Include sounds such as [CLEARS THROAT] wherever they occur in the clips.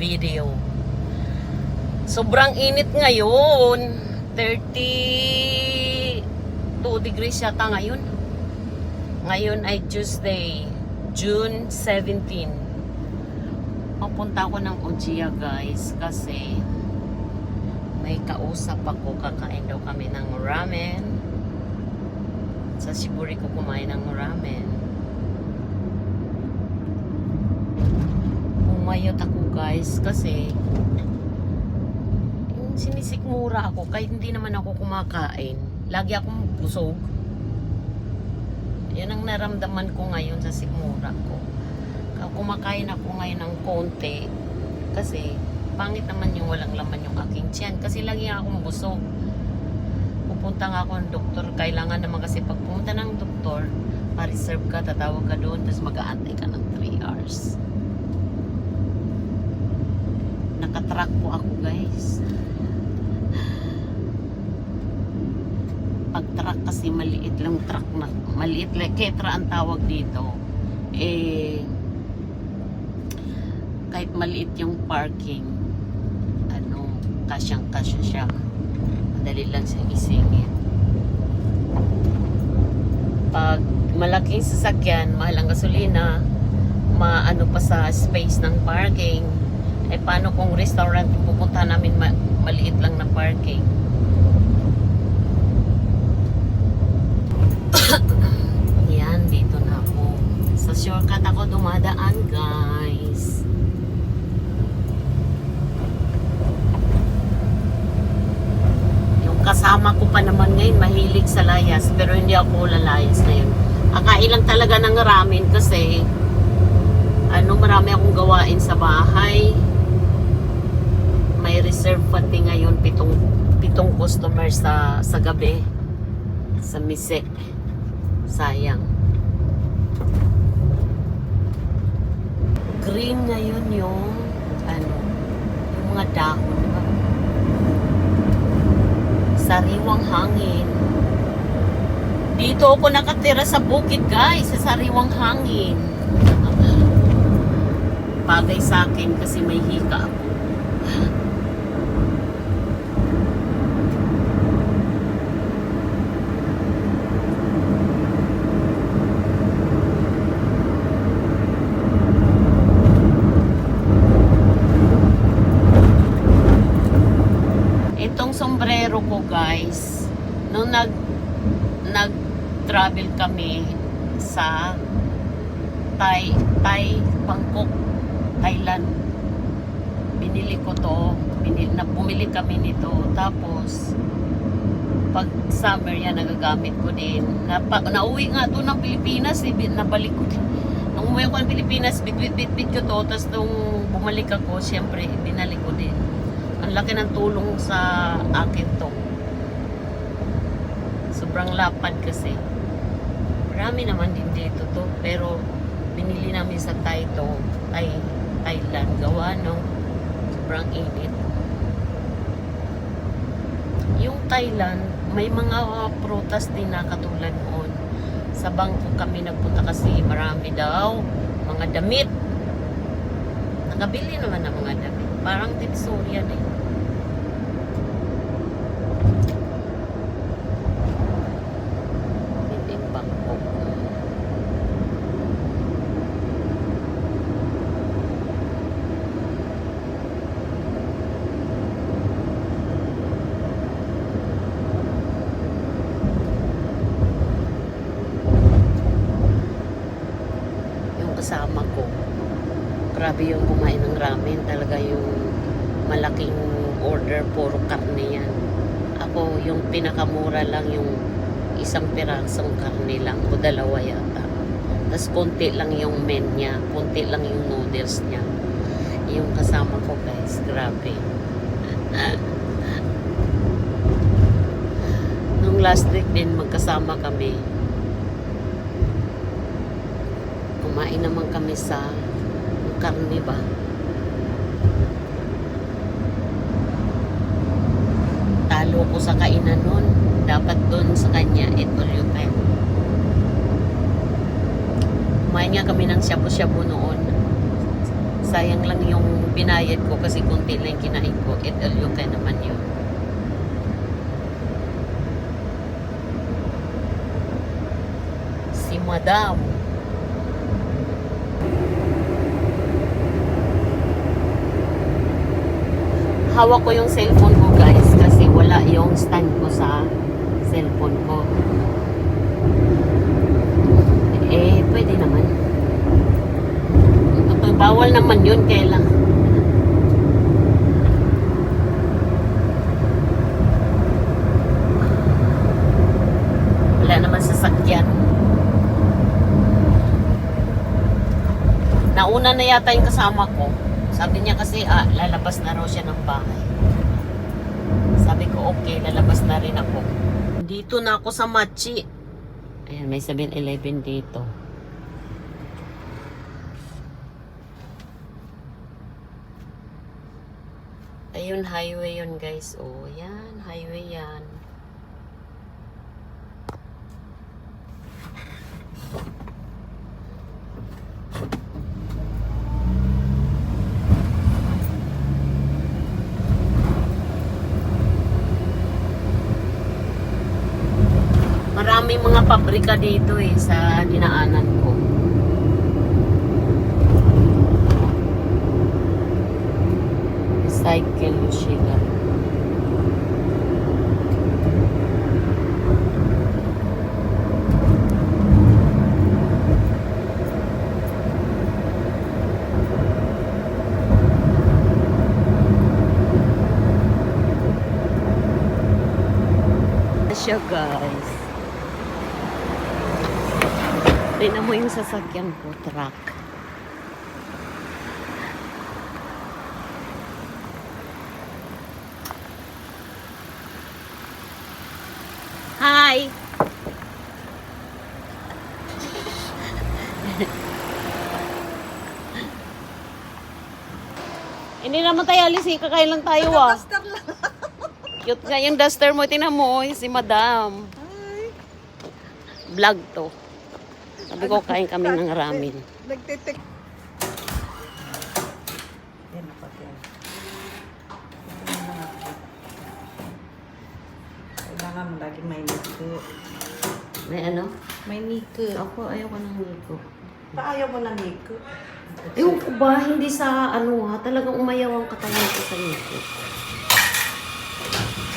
video. Sobrang init ngayon. 32 degrees yata ngayon. Ngayon ay Tuesday, June 17. Papunta ako ng Ojia guys kasi may kausap ako. Kakain daw kami ng ramen. Sa Shiburi ko kumain ng ramen. Umayot ako guys kasi sinisikmura ako kahit hindi naman ako kumakain. Lagi akong busog. Yan ang naramdaman ko ngayon sa sikmura ko. Kumakain ako ngayon ng konti kasi pangit naman yung walang laman yung aking tiyan kasi lagi akong busog. Pupunta nga ako ng doktor. Kailangan naman kasi pag pumunta ng doktor, pa-reserve ka, tatawag ka doon, tapos mag-aantay ka ng 3 hours. Nakatrack po ako guys. Pag truck kasi maliit lang truck na, maliit lang, ketra ang tawag dito. Eh, kahit maliit yung parking, ano, kasyang kasya siya. Madali lang siyang isingit. Pag malaking sasakyan, mahal ang gasolina, maano pa sa space ng parking, eh paano kung restaurant pupunta namin ma- maliit lang na parking? [COUGHS] Yan, dito na ako. Sa shortcut ako dumadaan, guys. Yung kasama ko pa naman ngayon, mahilig sa layas, pero hindi ako lalayas ngayon. Akain lang talaga ng ramen kasi ano, marami akong gawain sa bahay. May reserve pati ngayon pitong pitong customer sa sa gabi sa mise. Sayang. Green ngayon yung ano, yung mga dahon, di ba? Sariwang hangin. Dito ako nakatira sa bukid, guys, sa sariwang hangin. Bagay sa akin kasi may hika ako. Guys, nung nag nag travel kami sa Thai, Thai, Bangkok, Thailand. Binili ko to, binili, na, bumili kami nito. Tapos, pag summer yan, nagagamit ko din. Napa, nauwi nga to ng Pilipinas, eh, nabalik ko din. [LAUGHS] Nung umuwi ako ng Pilipinas, bit-bit-bit ko to. Tapos nung bumalik ako, syempre, binalik ko din. Ang laki ng tulong sa akin to. Sobrang lapad kasi. Marami naman din dito to. Pero binili namin sa Thai to. Thai, Thailand. Gawa no. Sobrang init. Yung Thailand, may mga uh, prutas din na katulad noon. Sa bangko kami nagpunta kasi marami daw mga damit. Nakabili naman ng mga damit. Parang din bangko. Yung kasama ko, grabe yung kumain ng ramen. Talaga yung malaking order, puro karne yan. Ako, yung pinakamura lang yung isang pirasong karne lang o dalawa yata. Tapos konti lang yung men niya, konti lang yung noodles niya. Yung kasama ko guys, grabe. [LAUGHS] Nung last week din magkasama kami, kumain naman kami sa karne ba? Talo ko sa kainan nun. Dapat doon sa kanya, ito pen. Kumain nga kami ng shabu-shabu noon. Sayang lang yung binayad ko kasi kunti lang kinain ko. It can naman yun. Si Madam. Hawak ko yung cellphone ko guys kasi wala yung stand ko sa cellphone ko. Eh, pwede naman. Totoo, bawal naman yun, kailang. Wala naman sasakyan. Nauna na yata yung kasama ko. Sabi niya kasi, ah, lalabas na raw siya ng bahay. Sabi ko, okay, lalabas na rin ako. Dito na ako sa Machi. Ayan, may 7-Eleven dito. Ayun, highway yun guys. Oh, yan, highway yan. Maraming mga pabrika dito eh sa dinaanan ko. Recycle Michigan. siya guys. Tingnan mo yung sasakyan ko, truck. Hi! [LAUGHS] Hindi naman tayo alis eh. Kakain lang tayo ah. Duster lang. [LAUGHS] Cute nga yung duster mo. Tingnan mo, si madam. Ay. Vlog to. Sabi ko, kain kami ng ramen. Nagtitik. Yan pati. Kailangan mo lagi may niko. May ano? May niko. Ako, ayoko ng niko. Paayaw mo ng niko. Ewan ko ba, hindi sa ano ha, talagang umayaw ang katawan ko sa niko.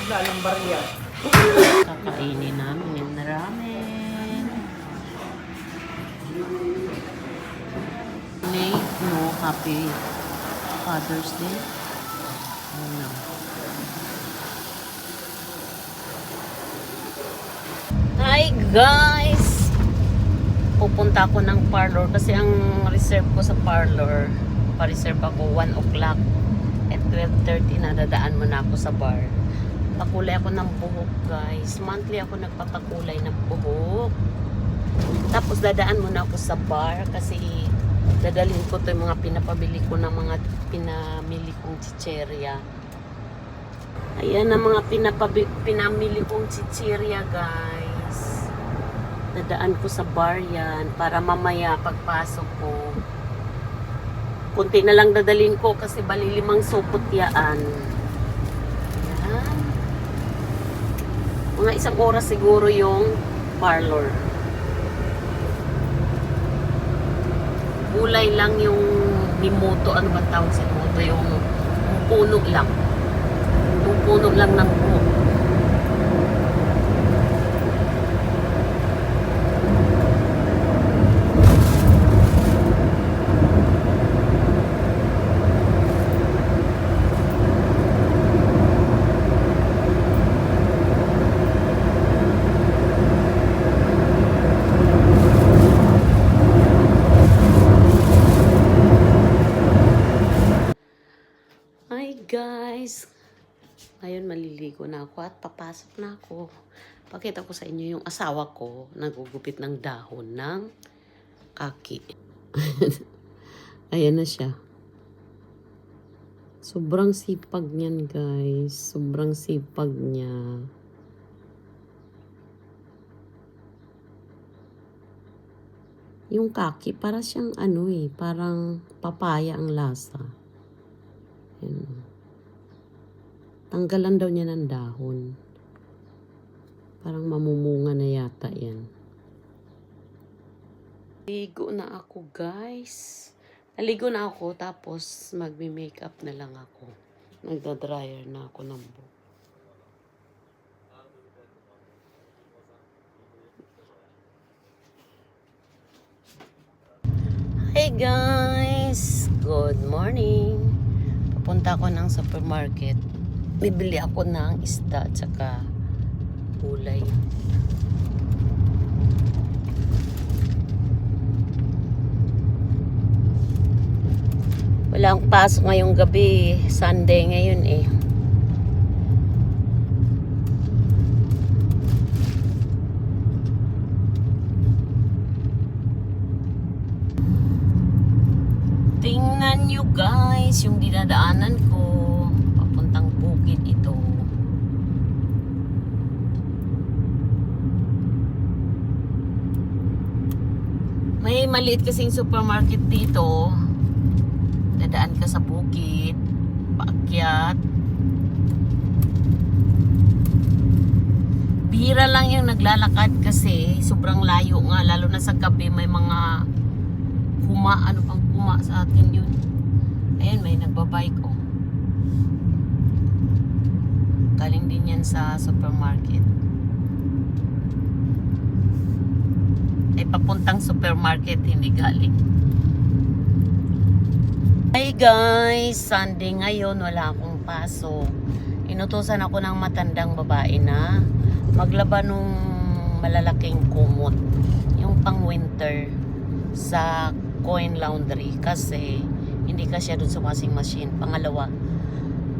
Wala lang barya. Kakainin namin yung ramen. May no happy Father's Day. Ano? Hi guys! Pupunta ako ng parlor kasi ang reserve ko sa parlor, pa-reserve ako 1 o'clock at 12.30 na dadaan mo na ako sa bar. Pakulay ako ng buhok guys. Monthly ako nagpapakulay ng buhok. Tapos dadaan muna ako sa bar kasi dadalhin ko to yung mga pinapabili ko ng mga pinamili kong chicherya. Ayan ang mga pinapabi, pinamili kong chicherya guys. Dadaan ko sa bar yan para mamaya pagpasok ko. Kunti na lang dadalhin ko kasi bali limang supot yaan. Ayan. Mga isang oras siguro yung parlor. Gulay lang yung limuto. Ano ba tawag sa limuto? Yung, yung puno lang. Yung puno lang ng buhok. Hi guys! Ngayon maliligo na ako at papasok na ako. Pakita ko sa inyo yung asawa ko nagugupit ng dahon ng kaki. [LAUGHS] Ayan na siya. Sobrang sipag niyan guys. Sobrang sipag niya. Yung kaki, para siyang ano eh, parang papaya ang lasa. Yan. Tanggalan daw niya ng dahon. Parang mamumunga na yata yan. Ligo na ako guys. Naligo na ako tapos magme-makeup na lang ako. Nagda-dryer na ako ng buhok. Hey guys! Good morning! Papunta ako ng supermarket. Bibili ako ng isda at saka gulay. Wala akong pasok ngayong gabi. Sunday ngayon eh. Tingnan nyo guys, yung dinadaanan ko. Papuntang bukid ito. May maliit kasing supermarket dito. Dadaan ka sa bukid. Paakyat. Bihira lang yung naglalakad kasi sobrang layo nga. Lalo na sa gabi may mga kuma, ano pang kuma sa atin yun. Ayan, may nagbabike oh. Galing din yan sa supermarket. Ay papuntang supermarket, hindi galing. Hi guys! Sunday ngayon, wala akong pasok. Inutusan ako ng matandang babae na maglaba nung malalaking kumot. Yung pang winter sa coin laundry kasi hindi ka siya dun sa washing machine. Pangalawa,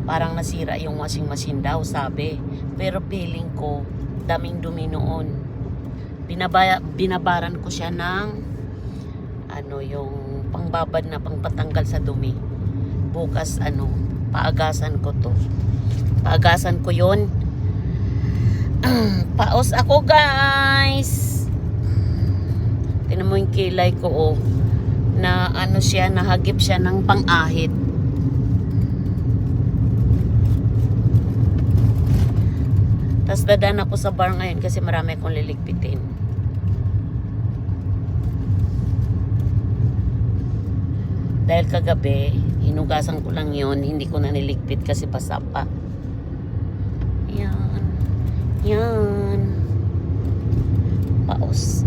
parang nasira yung washing machine daw, sabi. Pero feeling ko, daming dumi noon. Binabaya, binabaran ko siya ng ano yung pangbabad na pangpatanggal sa dumi. Bukas ano, paagasan ko to. Paagasan ko yon. [CLEARS THROAT] Paos ako guys. Tinan mo yung kilay ko oh na ano siya, nahagip siya ng pang-ahit. Tapos dadaan ako sa bar ngayon kasi marami akong liligpitin. Dahil kagabi, hinugasan ko lang yon hindi ko na niligpit kasi basa pa. Yan. Yan. Paos.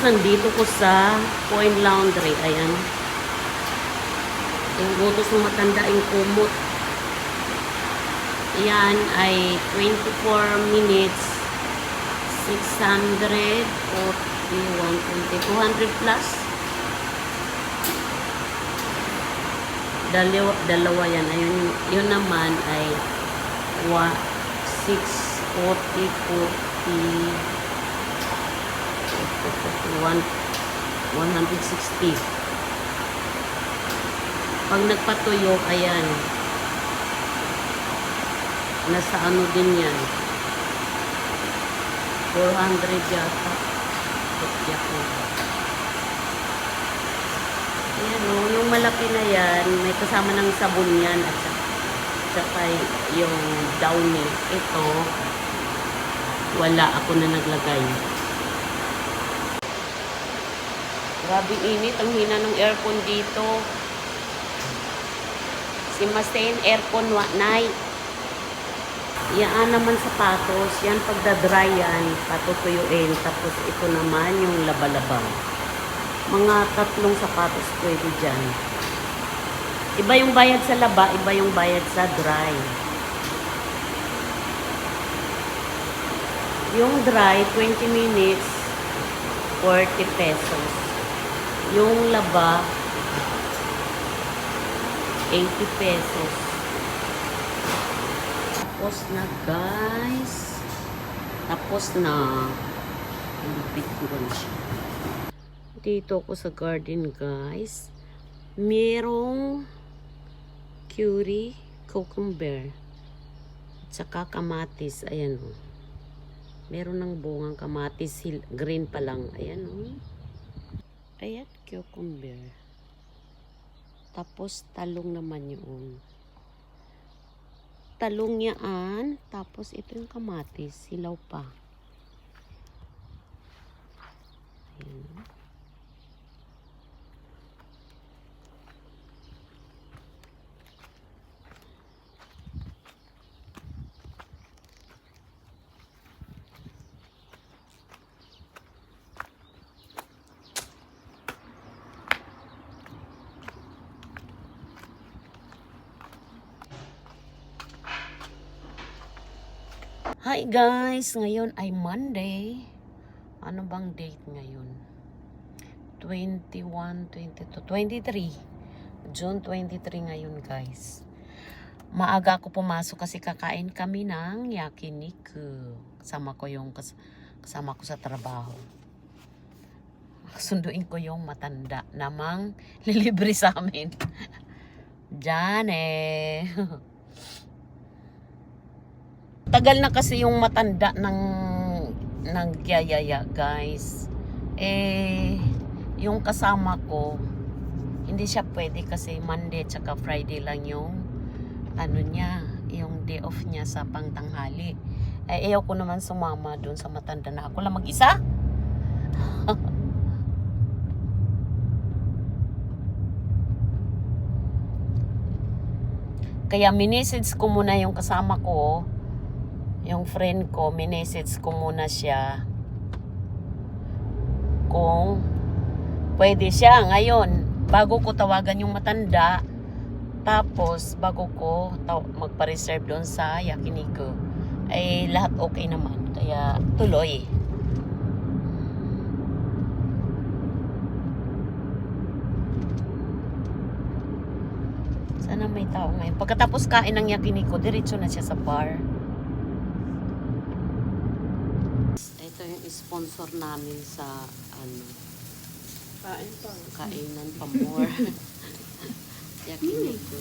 Nandito ko sa Coin Laundry. Ayan. Yung butos ng matanda yung kumot. Yan ay 24 minutes 600 or 120 200 plus. Dalawa, dalawa yan. Ayun, yun naman ay wa, 640 40 160 pag nagpatuyo ayan nasa ano din yan 400 yata Yak ko. ayan o yung malaki na yan may kasama ng sabon yan at saka, saka yung downy ito wala ako na naglagay Grabe init. Ang hina ng aircon dito. Si Masen, aircon wa night. Yan naman sapatos. Yan pagdadry yan. Patutuyuin. Tapos ito naman yung laba-laba. Mga tatlong sapatos pwede dyan. Iba yung bayad sa laba, iba yung bayad sa dry. Yung dry, 20 minutes, 40 pesos. Yung laba, 80 pesos. Tapos na guys. Tapos na. Ilipit ko na siya. Dito ako sa garden, guys. Merong curry, cucumber, at saka kamatis. Ayan o. Meron ng bungang kamatis, green pa lang. Ayan o. Ayan, cucumber. Tapos talong naman yun. Talong yaan. Tapos ito yung kamatis. Hilaw pa. Hi guys! Ngayon ay Monday. Ano bang date ngayon? 21, 22, 23. June 23 ngayon guys. Maaga ako pumasok kasi kakain kami ng yakiniku. Kasama ko yung kas kasama ko sa trabaho. Sunduin ko yung matanda namang [LAUGHS] lilibre sa amin. Diyan eh. [LAUGHS] Tagal na kasi yung matanda ng nagyayaya, guys. Eh, yung kasama ko, hindi siya pwede kasi Monday tsaka Friday lang yung ano niya, yung day off niya sa pangtanghali. Eh, ayaw ko naman sumama doon sa matanda na ako lang mag-isa. [LAUGHS] Kaya minisage ko muna yung kasama ko, yung friend ko, minisage ko muna siya kung pwede siya ngayon. Bago ko tawagan yung matanda tapos bago ko magpa-reserve doon sa yakiniku ay lahat okay naman kaya tuloy. Sana may tao ngayon. Pagkatapos kain ng yakiniku diretso na siya sa bar ito yung sponsor namin sa ano Kain pa. kainan pa more [LAUGHS] [LAUGHS] yakiniku